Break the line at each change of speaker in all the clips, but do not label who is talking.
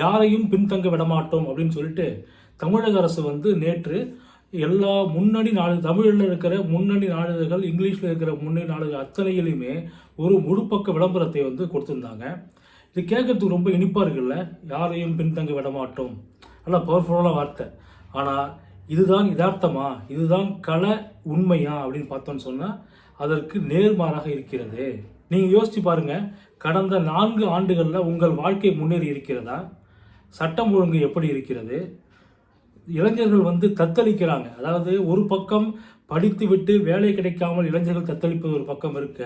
யாரையும் பின்தங்க விடமாட்டோம் அப்படின்னு சொல்லிட்டு தமிழக அரசு வந்து நேற்று எல்லா முன்னணி நாடு தமிழில் இருக்கிற முன்னணி நாடுகள் இங்கிலீஷில் இருக்கிற முன்னணி நாடுகள் அத்தனையிலையுமே ஒரு முழுப்பக்க விளம்பரத்தை வந்து கொடுத்துருந்தாங்க. இது கேட்கறதுக்கு ரொம்ப இனிப்பாக இருக்குல்ல? யாரையும் பின்தங்க விடமாட்டோம். நல்லா பவர்ஃபுல்லான வார்த்தை. ஆனால் இதுதான் யதார்த்தமா? இதுதான் கல உண்மையா? அப்படின்னு பார்த்தோன்னு சொன்னால் அதற்கு நேர்மாறாக இருக்கிறது. நீங்கள் யோசித்து பாருங்கள் கடந்த நான்கு ஆண்டுகளில் உங்கள் வாழ்க்கை முன்னேறி இருக்கிறதா? சட்டம் ஒழுங்கு எப்படி இருக்கிறது? இளைஞர்கள் வந்து தத்தளிக்கிறாங்க. அதாவது ஒரு பக்கம் படித்துவிட்டு வேலை கிடைக்காமல் இளைஞர்கள் தத்தளிப்பது ஒரு பக்கம் இருக்க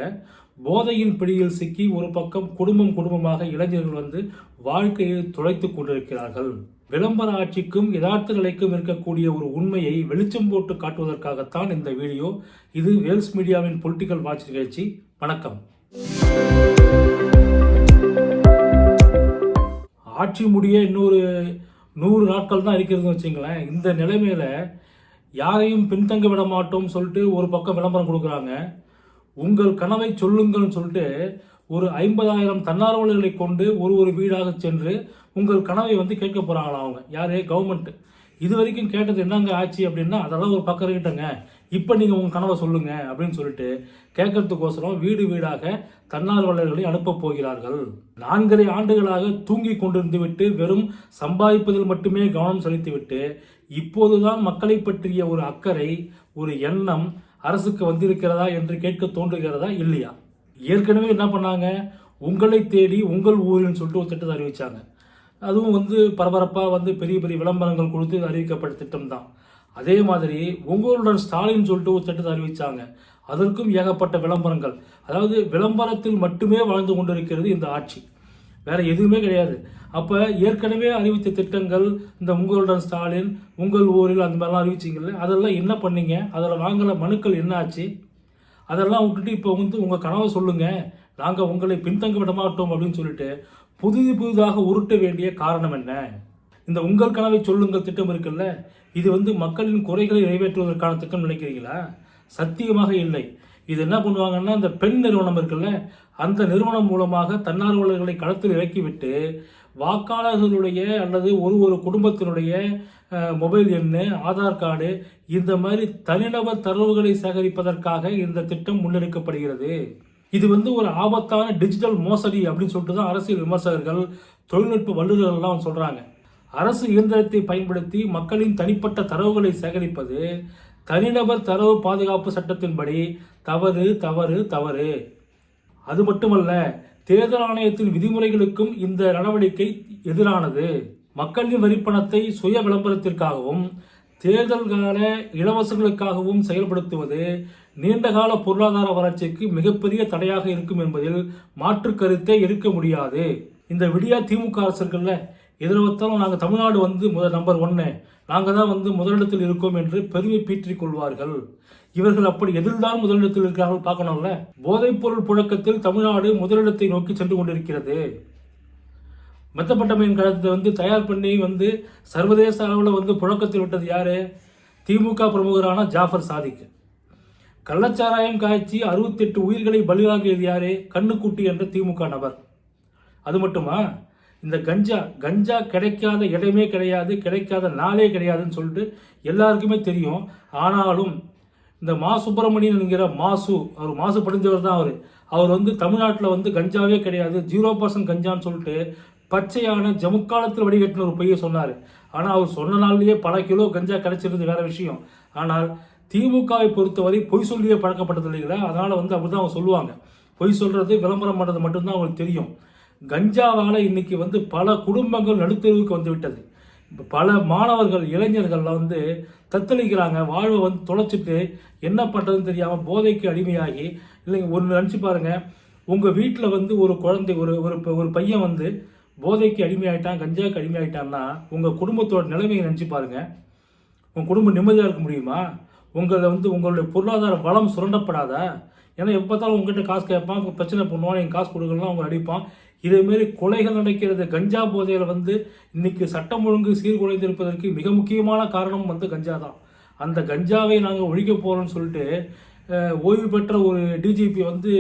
போதையின் பிடியில் சிக்கி ஒரு பக்கம் குடும்பம் குடும்பமாக இளைஞர்கள் வந்து வாழ்க்கையை துளைத்துக் கொண்டிருக்கிறார்கள். விளம்பர ஆட்சிக்கும் யதார்த்த நிலைக்கும் இருக்கக்கூடிய ஒரு உண்மையை வெளிச்சம் போட்டு காட்டுவதற்காகத்தான் இந்த வீடியோ. இது வேல்ஸ் மீடியாவின் பொலிட்டிக்கல் வாட்ச் நிகழ்ச்சி. வணக்கம். ஆட்சி முடிய இன்னொரு நூறு நாட்கள் தான் இருக்கிறதுன்னு வச்சுங்களேன் இந்த நிலைமையில் யாரையும் பின்தங்க விட மாட்டோம் சொல்லிட்டு ஒரு பக்கம் விளம்பரம் கொடுக்குறாங்க. உங்கள் கனவை சொல்லுங்கள்னு சொல்லிட்டு ஒரு ஐம்பதாயிரம் தன்னார்வலர்களை கொண்டு ஒரு ஒரு வீடாக சென்று உங்கள் கனவை வந்து கேட்க போகிறாங்களா அவங்க? யார்? கவர்மெண்ட் இது வரைக்கும் கேட்டது என்னங்க ஆச்சு அப்படின்னா அதெல்லாம் ஒரு பக்கம் இருக்கட்டங்க இப்போ நீங்கள் உங்கள் கனவை சொல்லுங்க அப்படின்னு சொல்லிட்டு கேட்கறதுக்கோசரம் வீடு வீடாக தன்னார்வலர்களை அனுப்பப் போகிறார்கள். நான்கரை ஆண்டுகளாக தூங்கி கொண்டிருந்து விட்டு வெறும் சம்பாதிப்பதில் மட்டுமே கவனம் செலுத்திவிட்டு இப்போதுதான் மக்களை பற்றிய ஒரு அக்கறை ஒரு எண்ணம் அரசுக்கு வந்திருக்கிறதா என்று கேட்க தோன்றுகிறதா இல்லையா? ஏற்கனவே என்ன பண்ணாங்க? உங்களை தேடி உங்கள் ஊரின்னு சொல்லிட்டு ஒரு திட்டத்தை அறிவிச்சாங்க. அதுவும் வந்து பரபரப்பாக வந்து பெரிய பெரிய விளம்பரங்கள் கொடுத்து அறிவிக்கப்பட்ட திட்டம் தான் அதே மாதிரி உங்களுடன் ஸ்டாலின் சொல்லிட்டு ஒரு திட்டத்தை அறிவித்தாங்க அதற்கும் ஏகப்பட்ட விளம்பரங்கள். அதாவது விளம்பரத்தில் மட்டுமே வளர்ந்து கொண்டிருக்கிறது இந்த ஆட்சி. வேற எதுவுமே கிடையாது. அப்போ ஏற்கனவே அறிவித்த திட்டங்கள் இந்த உங்களுடன் ஸ்டாலின் உங்கள் ஊரில் அந்த மாதிரிலாம் அறிவிச்சிங்கல்ல அதெல்லாம் என்ன பண்ணீங்க? அதில் வாங்கின மனுக்கள் என்ன ஆச்சு? அதெல்லாம் விட்டுட்டு இப்போ வந்து உங்கள் கனவை சொல்லுங்கள் நாங்கள் உங்களை பின்தங்க விட மாட்டோம் அப்படின்னு சொல்லிட்டு புதிது புதிதாக உருட்ட வேண்டிய காரணம் என்ன? இந்த உங்கள் கனவை சொல்லுங்கள் திட்டம் இருக்குல்ல? இது வந்து மக்களின் குறைகளை நிறைவேற்றுவதற்கான திட்டம் நினைக்கிறீங்களா சத்தியமாக இல்லை. இது என்ன பண்ணுவாங்கன்னா இந்த பெண் நிறுவனம் இருக்குல்ல அந்த நிறுவனம் மூலமாக தன்னார்வலர்களை களத்தில் இறக்கிவிட்டு வாக்காளர்களுடைய அல்லது ஒரு ஒரு குடும்பத்தினுடைய மொபைல் எண்ணு ஆதார் கார்டு இந்த மாதிரி தனிநபர் தரவுகளை சேகரிப்பதற்காக இந்த திட்டம் முன்னெடுக்கப்படுகிறது. இது வந்து ஒரு ஆபத்தான டிஜிட்டல் மோசடி அப்படின்னு சொல்லிட்டு தான் அரசியல் விமர்சகர்கள் தொழில்நுட்ப வல்லுநர்கள்லாம் சொல்கிறாங்க அரசு இயந்திரத்தை பயன்படுத்தி மக்களின் தனிப்பட்ட தரவுகளை சேகரிப்பது தனிநபர் தரவு பாதுகாப்பு சட்டத்தின்படி தவறு தவறு தவறு. அது மட்டுமல்ல தேர்தல் ஆணையத்தின் விதிமுறைகளுக்கும் இந்த நடவடிக்கை எதிரானது. மக்களின் வரிப்பணத்தை சுய விளம்பரத்திற்காகவும் தேர்தல் கால இலவசங்களுக்காகவும் செயல்படுத்துவது நீண்டகால பொருளாதார வளர்ச்சிக்கு மிகப்பெரிய தடையாக இருக்கும் என்பதில் மாற்று கருத்தே இருக்க முடியாது. இந்த விடியா திமுக அரசர்களில் எதில் வைத்தாலும் நாங்கள் தமிழ்நாடு வந்து முதல் நம்பர் ஒன்று நாங்கள் தான் வந்து முதலிடத்தில் இருக்கோம் என்று பெருமை பீற்றிக் கொள்வார்கள். இவர்கள் அப்படி எதில்தான் முதலிடத்தில் இருக்கிறார்கள் பார்க்கணும்ல? போதைப்பொருள் புழக்கத்தில் தமிழ்நாடு முதலிடத்தை நோக்கி சென்று கொண்டிருக்கிறது. மெத்தப்பட்டமையின் கழகத்தை வந்து தயார் பண்ணி வந்து சர்வதேச அளவில் வந்து புழக்கத்தில் விட்டது யார்? திமுக பிரமுகரான ஜாஃபர் சாதிக். கள்ளச்சாராயம் காய்ச்சி அறுபத்தெட்டு உயிர்களை பலியாகியது யாரு? கண்ணுக்குட்டி என்ற திமுக நபர். அது மட்டுமா? இந்த கஞ்சா கஞ்சா கிடைக்காத இடமே கிடையாது கிடைக்காத நாளே கிடையாதுன்னு சொல்லிட்டு எல்லாருக்குமே தெரியும். ஆனாலும் இந்த மா சுப்பிரமணியன்ங்கிற மாசு அவர் மாசு படிஞ்சவர் தான் அவர். அவர் வந்து தமிழ்நாட்டில் வந்து கஞ்சாவே கிடையாது ஜீரோ பர்சன்ட் கஞ்சான்னு சொல்லிட்டு பச்சையான ஜமுக்காலத்தில் வடிகட்டின ஒரு பொய்யை சொன்னார். ஆனால் அவர் சொன்ன நாள்லேயே பல கிலோ கஞ்சா கிடைச்சிருந்தது வேற விஷயம். ஆனால் திமுகவை பொறுத்தவரை பொய் சொல்லியே பழக்கப்பட்டது இல்லைங்களா அதனால் வந்து அப்படி தான் அவங்க சொல்லுவாங்க. பொய் சொல்கிறது விளம்பரம் பண்ணுறது மட்டும்தான் அவங்களுக்கு தெரியும். கஞ்சாவால் இன்னைக்கு வந்து பல குடும்பங்கள் நடுத்தருவுக்கு வந்து விட்டது பல மாணவர்கள் இளைஞர்கள்லாம் வந்து தத்தளிக்கிறாங்க. வாழ்வை வந்து தொலைச்சிட்டு என்ன பண்ணுறதுன்னு தெரியாமல் போதைக்கு அடிமையாகி இல்லைங்க ஒன்று நினச்சி பாருங்க. உங்கள் வீட்டில் வந்து ஒரு குழந்தை ஒரு ஒரு ப- ஒரு பையன் வந்து போதைக்கு அடிமையாயிட்டான் கஞ்சாவுக்கு அடிமையாயிட்டான்னா உங்கள் குடும்பத்தோட நிலைமையை நினச்சி பாருங்கள் உங்கள் குடும்பம் நிம்மதியாக இருக்க முடியுமா? உங்களை வந்து உங்களுடைய பொருளாதார வளம் சுரண்டப்படாதா? ஏன்னா எப்போ பார்த்தாலும் உங்ககிட்ட காசு கேட்பான் பிரச்சனை பண்ணுவான் என் காசு கொடுக்கலாம் அவங்க அடிப்பான். இதேமாரி கொலைகள் நடக்கிறது கஞ்சா போதையில் வந்து இன்னைக்கு சட்டம் ஒழுங்கு சீர்குலைந்திருப்பதற்கு மிக முக்கியமான காரணம் வந்து கஞ்சா தான். அந்த கஞ்சாவை நாங்கள் ஒழிக்க போகிறோம்னு சொல்லிட்டு ஓய்வு பெற்ற ஒரு டிஜிபி வந்து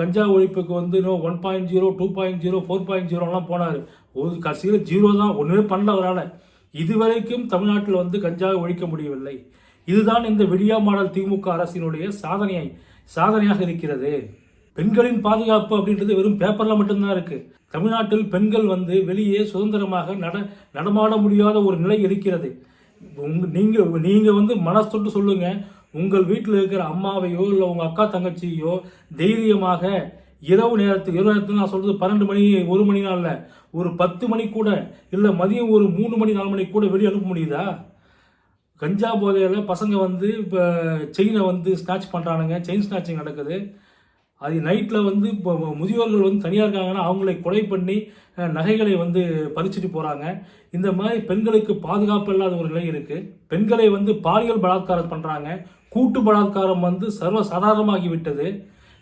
கஞ்சா ஒழிப்புக்கு வந்து இன்னும் one point zero two point zero four point ஜீரோலாம் போனார். ஒரு கடைசியில் ஜீரோ தான் ஒன்றுமே பண்ணல அவரால் இதுவரைக்கும் தமிழ்நாட்டில் வந்து கஞ்சாவை ஒழிக்க முடியவில்லை. இதுதான் இந்த விடியா மாடல் திமுக அரசினுடைய சாதனையை சாதனையாக இருக்கிறது. பெண்களின் பாதுகாப்பு அப்படின்றது வெறும் பேப்பரில் மட்டும்தான் இருக்குது தமிழ்நாட்டில் பெண்கள் வந்து வெளியே சுதந்திரமாக நட நடமாட முடியாத ஒரு நிலை இருக்கிறது. உங்க நீங்கள் நீங்கள் வந்து மனசொட்டு சொல்லுங்கள் உங்கள் வீட்டில் இருக்கிற அம்மாவையோ இல்லை உங்கள் அக்கா தங்கச்சியோ தைரியமாக இரவு நேரத்துக்கு இரவு நேரத்தில் நான் சொல்கிறது பன்னெண்டு மணி ஒரு மணி நாளில் ஒரு பத்து மணி கூட இல்லை மதியம் ஒரு மூணு மணி நாலு மணி கூட வெளியே அனுப்ப முடியுதா? கஞ்சா போதையில் பசங்க வந்து இப்போ செயினை வந்து ஸ்நாச் பண்ணுறானுங்க செயின் ஸ்நாச்சிங் நடக்குது. அது நைட்டில் வந்து இப்போ முதியோர்கள் வந்து தனியாக இருக்காங்கன்னா அவங்களை கொலை பண்ணி நகைகளை வந்து பறிச்சுட்டு போகிறாங்க இந்த மாதிரி பெண்களுக்கு பாதுகாப்பு இல்லாத ஒரு நிலை இருக்குது பெண்களை வந்து பாலியல் பலாத்காரம் பண்ணுறாங்க கூட்டு பலாத்காரம் வந்து சர்வ விட்டது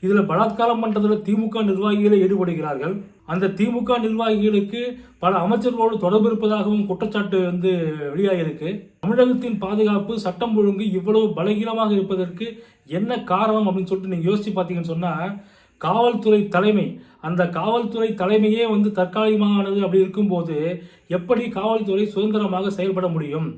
இதில் பலாத்காரம் பண்ணுறதுல திமுக நிர்வாகிகளே ஈடுபடுகிறார்கள். அந்த திமுக நிர்வாகிகளுக்கு பல அமைச்சர்களோடு தொடர்பு இருப்பதாகவும் குற்றச்சாட்டு வந்து வெளியாகிருக்கு தமிழகத்தின் பாதுகாப்பு சட்டம் ஒழுங்கு இவ்வளவு பலகீனமாக இருப்பதற்கு என்ன காரணம் அப்படின்னு சொல்லிட்டு நீங்கள் யோசிச்சு பார்த்தீங்கன்னு சொன்னால் காவல்துறை தலைமை அந்த காவல்துறை தலைமையே வந்து தற்காலிகமானது அப்படி இருக்கும்போது எப்படி காவல்துறை சுதந்திரமாக செயல்பட முடியும்?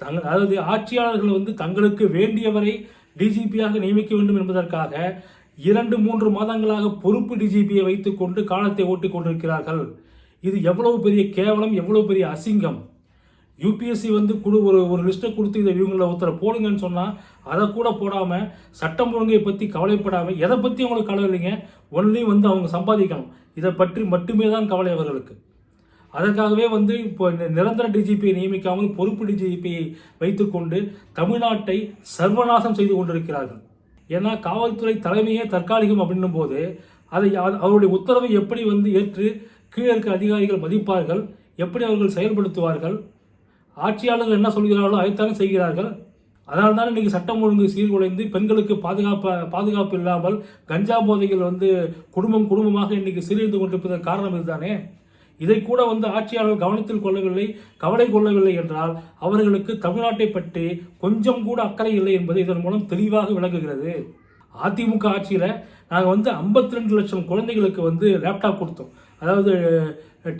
தங்க அதாவது ஆட்சியாளர்கள் வந்து தங்களுக்கு வேண்டியவரை டிஜிபியாக நியமிக்க வேண்டும் என்பதற்காக இரண்டு மூன்று மாதங்களாக பொறுப்பு டிஜிபியை வைத்துக்கொண்டு காலத்தை ஓட்டிக் கொண்டிருக்கிறார்கள் இது எவ்வளவு பெரிய கேவலம் எவ்வளவு பெரிய அசிங்கம்? யூபிஎஸ்சி வந்து கொடு ஒரு ஒரு லிஸ்ட்டை கொடுத்து இதை இவங்களை ஒருத்தரை போடுங்கன்னு சொன்னால் அதை கூட போடாமல் சட்டம் ஒழுங்கை பற்றி கவலைப்படாமல் எதை பற்றி அவங்களுக்கு கவலை இல்லைங்க? ஒன்லி வந்து அவங்க சம்பாதிக்கணும். இதை பற்றி மட்டுமே தான் கவலை அவர்களுக்கு. அதற்காகவே வந்து இப்போ நிரந்தர டிஜிபியை நியமிக்காமல் பொறுப்பு டிஜிபியை வைத்துக்கொண்டு தமிழ்நாட்டை சர்வநாசம் செய்து கொண்டிருக்கிறார்கள். ஏன்னா காவல்துறை தலைமையே தற்காலிகம் அப்படின்னும் போது அதை அவருடைய உத்தரவை எப்படி வந்து ஏற்று கீழே இருக்க அதிகாரிகள் மதிப்பார்கள் எப்படி அவர்கள் செயல்படுத்துவார்கள் ஆட்சியாளர்கள் என்ன சொல்கிறார்களோ அதைத்தானே செய்கிறார்கள். அதனால தான் இன்னைக்கு சட்டம் ஒழுங்கு சீர்குலைந்து பெண்களுக்கு பாதுகாப்பு பாதுகாப்பு இல்லாமல் கஞ்சா போதைகள் வந்து குடும்பம் குடும்பமாக இன்றைக்கி சீரழிந்து கொண்டிருப்பதற்கு காரணம் இதுதானே? இதை கூட வந்து ஆட்சியாளர்கள் கவனத்தில் கொள்ளவில்லை கவலை கொள்ளவில்லை என்றால் அவர்களுக்கு தமிழ்நாட்டை பற்றி கொஞ்சம் கூட அக்கறை இல்லை என்பது இதன் மூலம் தெளிவாக விளங்குகிறது. அதிமுக ஆட்சியில் நாங்கள் வந்து 52 லட்சம் குழந்தைகளுக்கு வந்து லேப்டாப் கொடுத்தோம். அதாவது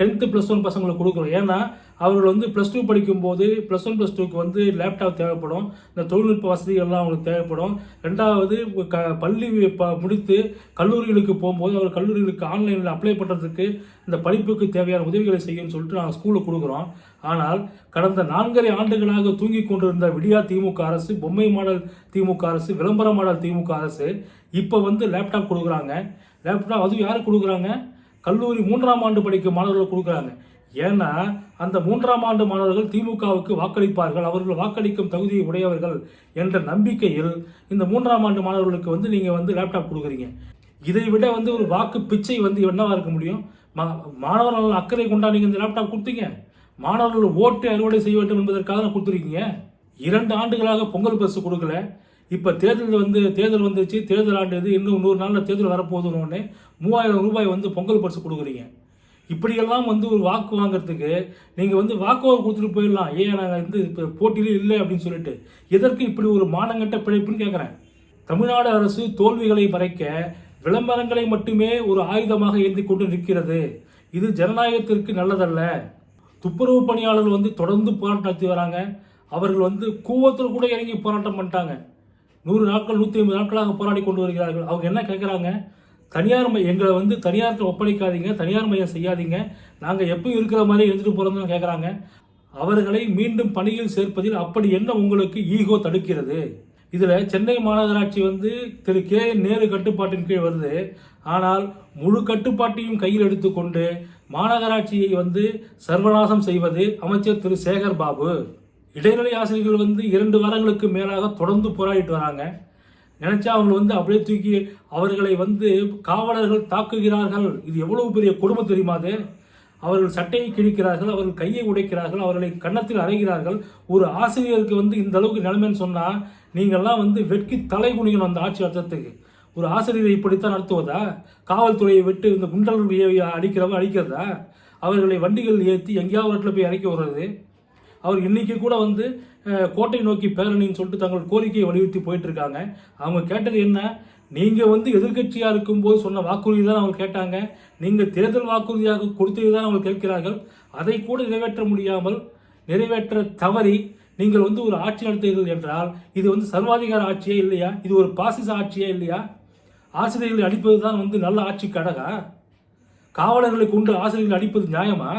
டென்த்து ப்ளஸ் ஒன் பசங்களுக்கு கொடுக்குறோம். ஏன்னா அவர்கள் வந்து ப்ளஸ் டூ படிக்கும்போது ப்ளஸ் ஒன் ப்ளஸ் டூக்கு வந்து லேப்டாப் தேவைப்படும். இந்த தொழில்நுட்ப வசதிகள்லாம் அவங்களுக்கு தேவைப்படும். ரெண்டாவது க பள்ளி ப முடித்து கல்லூரிகளுக்கு போகும்போது அவர் கல்லூரிகளுக்கு ஆன்லைனில் அப்ளை பண்ணுறதுக்கு இந்த படிப்புக்கு தேவையான உதவிகளை செய்யும்னு சொல்லிட்டு நாங்கள் ஸ்கூலில் கொடுக்குறோம். ஆனால் கடந்த நான்கரை ஆண்டுகளாக தூங்கி கொண்டிருந்த விடியா திமுக அரசு பொம்மை மாடல் திமுக அரசு விளம்பர மாடல் திமுக அரசு இப்போ வந்து லேப்டாப் கொடுக்குறாங்க. லேப்டாப் அதுவும் யாருக்கு கொடுக்குறாங்க? கல்லூரி மூன்றாம் ஆண்டு படிக்கும் மாணவர்கள் கொடுக்குறாங்க. ஏன்னா அந்த மூன்றாம் ஆண்டு மாணவர்கள் திமுகவுக்கு வாக்களிப்பார்கள் அவர்கள் வாக்களிக்கும் தகுதியை உடையவர்கள் என்ற நம்பிக்கையில் இந்த மூன்றாம் ஆண்டு மாணவர்களுக்கு வந்து நீங்கள் வந்து லேப்டாப் கொடுக்குறீங்க. இதை விட வந்து ஒரு வாக்கு பிச்சை வந்து என்னவாக இருக்க முடியும்? மா- மாணவர்கள் அக்கறை கொண்டா நீங்கள் இந்த லேப்டாப் கொடுத்தீங்க. மாணவர்கள் ஓட்டு அறுவடை செய்ய வேண்டும் என்பதற்காக தான் கொடுத்துருக்கீங்க. இரண்டு ஆண்டுகளாக பொங்கல் பரிசு கொடுக்கல. இப்போ தேர்தல் வந்து தேர்தல் வந்துச்சு தேர்தல் ஆண்டு இது இன்னும் நூறு நாளில் தேர்தல் வரப்போகுதுன்னு மூவாயிரம் ரூபாய் வந்து பொங்கல் பரிசு கொடுக்குறீங்க. இப்படியெல்லாம் வந்து ஒரு வாக்கு வாங்குறதுக்கு நீங்கள் வந்து வாக்குவாக கொடுத்துட்டு போயிடலாம். ஏன் நாங்கள் வந்து இப்போ போட்டியிலே இல்லை அப்படின்னு சொல்லிட்டு எதற்கு இப்படி ஒரு மானங்கட்ட பிழைப்புன்னு கேட்குறேன் தமிழ்நாடு அரசு தோல்விகளை மறைக்க விளம்பரங்களை மட்டுமே ஒரு ஆயுதமாக ஏந்தி கொண்டு நிற்கிறது. இது ஜனநாயகத்திற்கு நல்லதல்ல. துப்புரவு பணியாளர்கள் வந்து தொடர்ந்து போராட்டம் நடத்தி வராங்க. அவர்கள் வந்து கூவத்தில் கூட இறங்கி போராட்டம் பண்ணிட்டாங்க. நூறு நாட்கள் நூற்றி ஐம்பது நாட்களாக போராடி கொண்டு வருகிறார்கள். அவங்க என்ன கேட்குறாங்க தனியார் மையம் எங்களை வந்து தனியார்கிட்ட ஒப்படைக்காதீங்க தனியார் மையம் செய்யாதீங்க. நாங்கள் எப்பயும் இருக்கிற மாதிரி எடுத்துகிட்டு போகிறோம்னு கேட்குறாங்க அவர்களை மீண்டும் பணியில் சேர்ப்பதில் அப்படி என்ன உங்களுக்கு ஈகோ தடுக்கிறது? இதில் சென்னை மாநகராட்சி வந்து திரு. கே. நேரு கட்டுப்பாட்டின் கீழ் வருது. ஆனால் முழு கட்டுப்பாட்டையும் கையில் எடுத்துக்கொண்டு மாநகராட்சியை வந்து சர்வநாசம் செய்வது அமைச்சர் திரு. சேகர் பாபு. இடைநிலை ஆசிரியர்கள் வந்து இரண்டு வாரங்களுக்கு மேலாக தொடர்ந்து போராடிட்டு வராங்க. நினச்சா அவங்க வந்து அப்படியே தூக்கி அவர்களை வந்து காவலர்கள் தாக்குகிறார்கள். இது எவ்வளவு பெரிய கொடுமை தெரியுமா அது? அவர்கள் சட்டையை கிழிக்கிறார்கள் அவர்கள் கையை உடைக்கிறார்கள் அவர்களை கன்னத்தில் அறைகிறார்கள். ஒரு ஆசிரியருக்கு வந்து இந்த அளவுக்கு நிலைமைன்னு சொன்னால் நீங்கள்லாம் வந்து வெட்கி தலை குனியணும் அந்த ஆட்சி அர்த்தத்துக்கு. ஒரு ஆசிரியரை இப்படித்தான் நடத்துவதா? காவல்துறையை விட்டு இந்த குண்டல் அடிக்கிறவங்க அடிக்கிறதா? அவர்களை வண்டிகள் ஏற்றி எங்கேயாவது இடத்துல போய் இறக்கி விடுறது. அவர் இன்றைக்கி கூட வந்து கோட்டை நோக்கி பேரணின்னு சொல்லிட்டு தங்கள் கோரிக்கையை வலியுறுத்தி போயிட்டுருக்காங்க. அவங்க கேட்டது என்ன? நீங்கள் வந்து எதிர்கட்சியாக இருக்கும்போது சொன்ன வாக்குறுதி தான் அவங்க கேட்டாங்க. நீங்கள் தேர்தல் வாக்குறுதியாக கொடுத்தது தான் அவங்க கேட்கிறார்கள். அதை கூட நிறைவேற்ற முடியாமல் நிறைவேற்ற தவறி நீங்கள் வந்து ஒரு ஆட்சி நடத்துகிறீர்கள் என்றால் இது வந்து சர்வாதிகார ஆட்சியே இல்லையா? இது ஒரு பாசிச ஆட்சியே இல்லையா? ஆசிரியர்களை அடிப்பது தான் வந்து நல்ல ஆட்சி கடகா காவலர்களை கொண்டு ஆசிரியர்கள் அடிப்பது நியாயமா?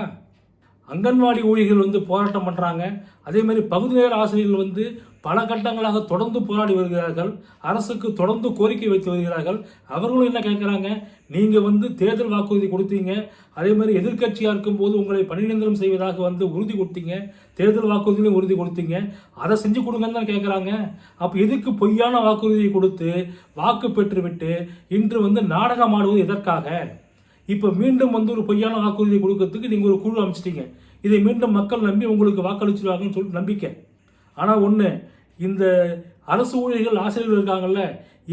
அங்கன்வாடி ஊழியர்கள் வந்து போராட்டம் பண்ணுறாங்க அதே மாதிரி பகுதி நேர ஆசிரியர்கள் வந்து பல கட்டங்களாக தொடர்ந்து போராடி வருகிறார்கள். அரசுக்கு தொடர்ந்து கோரிக்கை வைத்து வருகிறார்கள். அவர்களும் என்ன கேட்குறாங்க? நீங்கள் வந்து தேர்தல் வாக்குறுதி கொடுத்தீங்க. அதே மாதிரி எதிர்க்கட்சியாக இருக்கும்போது உங்களை பணிநிரந்தரம் செய்வதாக வந்து உறுதி கொடுத்தீங்க. தேர்தல் வாக்குறுதியிலும் உறுதி கொடுத்தீங்க. அதை செஞ்சு கொடுங்கன்னு தான் கேட்குறாங்க. அப்போ எதுக்கு பொய்யான வாக்குறுதியை கொடுத்து வாக்கு பெற்றுவிட்டு இன்று வந்து நாடகம் ஆடுவது எதற்காக? இப்போ மீண்டும் வந்து ஒரு பொய்யான வாக்குறுதியை கொடுக்கறதுக்கு நீங்கள் ஒரு குழு அமைச்சிட்டீங்க. இதை மீண்டும் மக்கள் நம்பி உங்களுக்கு வாக்களிச்சிருவாங்கன்னு சொல்லிட்டு நம்பிக்கை. ஆனால் ஒன்று இந்த அரசு ஊழியர்கள் ஆசிரியர்கள் இருக்காங்கல்ல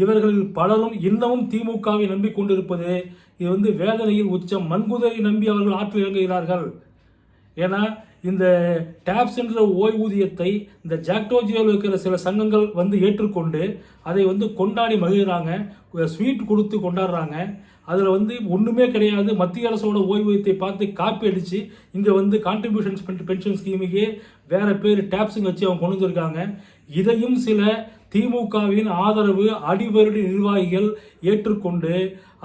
இவர்களில் பலரும் இன்னமும் திமுகவை நம்பி கொண்டிருப்பது இது வந்து வேதனையில் உச்சம் மண்குதிரை நம்பி அவர்கள் ஆற்றில் இறங்குகிறார்கள். ஏன்னா இந்த டேப்ஸ் என்ற ஓய்வூதியத்தை இந்த ஜாக்டோஜியோவில் இருக்கிற சில சங்கங்கள் வந்து ஏற்றுக்கொண்டு அதை வந்து கொண்டாடி மகிழ்கிறாங்க ஸ்வீட் கொடுத்து கொண்டாடுறாங்க. அதில் வந்து ஒன்றுமே கிடையாது. மத்திய அரசோட ஓய்வூதியத்தை பார்த்து காப்பி அடித்து இங்கே வந்து கான்ட்ரிபியூஷன்ஸ் பென்ஷன் ஸ்கீமுக்கே வேறு பேர் டேப்ஸுங்க வச்சு அவங்க கொண்டு வந்திருக்காங்க. இதையும் சில திமுகவின் ஆதரவு அடிவருடி நிர்வாகிகள் ஏற்றுக்கொண்டு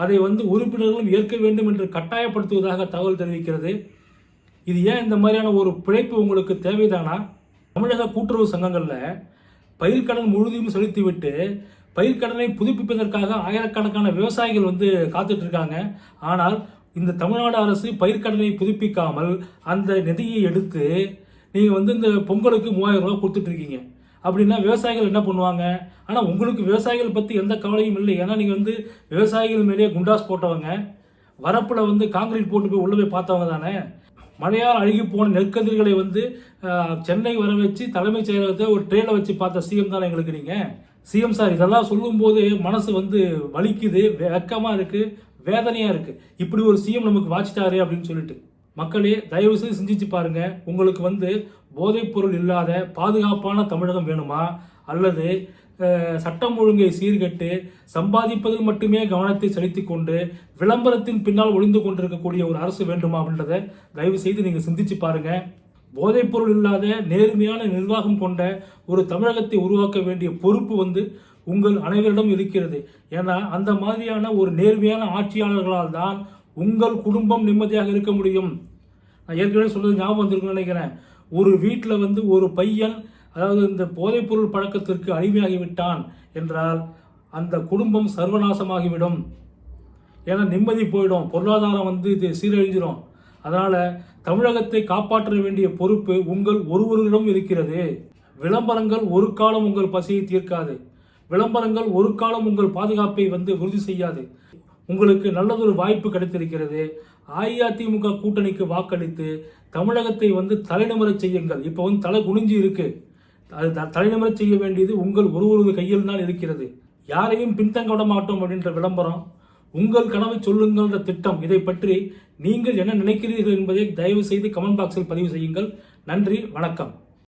அதை வந்து உறுப்பினர்களும் ஏற்க வேண்டும் என்று கட்டாயப்படுத்துவதாக தகவல் தெரிவிக்கிறது. இது ஏன் இந்த மாதிரியான ஒரு பிழைப்பு உங்களுக்கு தேவைதானா? தமிழக கூட்டுறவு சங்கங்களில் பயிர்க்கடன் முழுதையும் செலுத்திவிட்டு பயிர்க்கடனை புதுப்பிப்பதற்காக ஆயிரக்கணக்கான விவசாயிகள் வந்து காத்துட்டு இருக்காங்க ஆனால் இந்த தமிழ்நாடு அரசு பயிர்க்கடனை புதுப்பிக்காமல் அந்த நிதியை எடுத்து நீங்கள் வந்து இந்த பொங்கலுக்கு மூவாயிரம் ரூபா கொடுத்துட்ருக்கீங்க. அப்படின்னா விவசாயிகள் என்ன பண்ணுவாங்க? ஆனால் உங்களுக்கு விவசாயிகள் பற்றி எந்த கவலையும் இல்லை. ஏன்னா நீங்கள் வந்து விவசாயிகள் மேலேயே குண்டாஸ் போட்டவங்க. வரப்பில் வந்து காங்கிரீட் போட்டு போய் உள்ளே போய் பார்த்தவங்க தானே. மழையால் அழுகி போன நெற்கதிர்களை வந்து சென்னை வர வச்சு தலைமைச் செயலகத்தை ஒரு ட்ரெயினில் வச்சு பார்த்த சிஎம் தானே எங்களுக்கு நீங்கள் சிஎம் சார் இதெல்லாம் சொல்லும்போது மனசு வந்து வலிக்குது வெக்கமாக இருக்குது வேதனையாக இருக்குது இப்படி ஒரு சிஎம் நமக்கு வாச்சிட்டாரு அப்படின்னு சொல்லிட்டு. மக்களே தயவு செய்து சிந்திச்சு பாருங்க. உங்களுக்கு வந்து போதைப்பொருள் இல்லாத பாதுகாப்பான தமிழகம் வேணுமா? அல்லது சட்டம் ஒழுங்கை சீர்கட்டு சம்பாதிப்பதில் மட்டுமே கவனத்தை செலுத்தி கொண்டு விளம்பரத்தின் பின்னால் ஒளிந்து கொண்டிருக்கக்கூடிய ஒரு அரசு வேண்டுமா அப்படின்றத தயவு செய்து நீங்கள் சிந்திச்சு பாருங்கள் போதைப்பொருள் இல்லாத நேர்மையான நிர்வாகம் கொண்ட ஒரு தமிழகத்தை உருவாக்க வேண்டிய பொறுப்பு வந்து உங்கள் அனைவரிடம் இருக்கிறது. ஏன்னா அந்த மாதிரியான ஒரு நேர்மையான ஆட்சியாளர்களால் தான் உங்கள் குடும்பம் நிம்மதியாக இருக்க முடியும். நான் ஏற்கனவே சொன்னது ஞாபகம் வந்திருக்குன்னு நினைக்கிறேன். ஒரு வீட்டில் வந்து ஒரு பையன் அதாவது இந்த போதைப்பொருள் பழக்கத்திற்கு அடிமையாகிவிட்டான் என்றால் அந்த குடும்பம் சர்வநாசமாகிவிடும். ஏன்னா நிம்மதி போயிடும். பொருளாதாரம் வந்து இது சீரழிஞ்சிடும் அதனால் தமிழகத்தை காப்பாற்ற வேண்டிய பொறுப்பு உங்கள் ஒருவரிடம் இருக்கிறது. விளம்பரங்கள் ஒரு காலம் உங்கள் பசியை தீர்க்காது. விளம்பரங்கள் ஒரு காலம் உங்கள் பாதுகாப்பை வந்து உறுதி செய்யாது. உங்களுக்கு நல்லதொரு வாய்ப்பு கிடைத்திருக்கிறது. அஇஅதிமுக கூட்டணிக்கு வாக்களித்து தமிழகத்தை வந்து தலைநிமிரச் செய்யுங்கள். இப்போ வந்து தலை குனிஞ்சு இருக்கு. அது த- செய்ய வேண்டியது உங்கள் ஒரு கையில் தான் இருக்கிறது. யாரையும் பின்தங்க விட மாட்டோம் அப்படின்ற விளம்பரம். உங்கள் கனவை சொல்லுங்கள்ன்ற திட்டம். இதை பற்றி நீங்கள் என்ன நினைக்கிறீர்கள் என்பதை தயவு செய்து கமெண்ட் பாக்ஸில் பதிவு செய்யுங்கள். நன்றி வணக்கம்.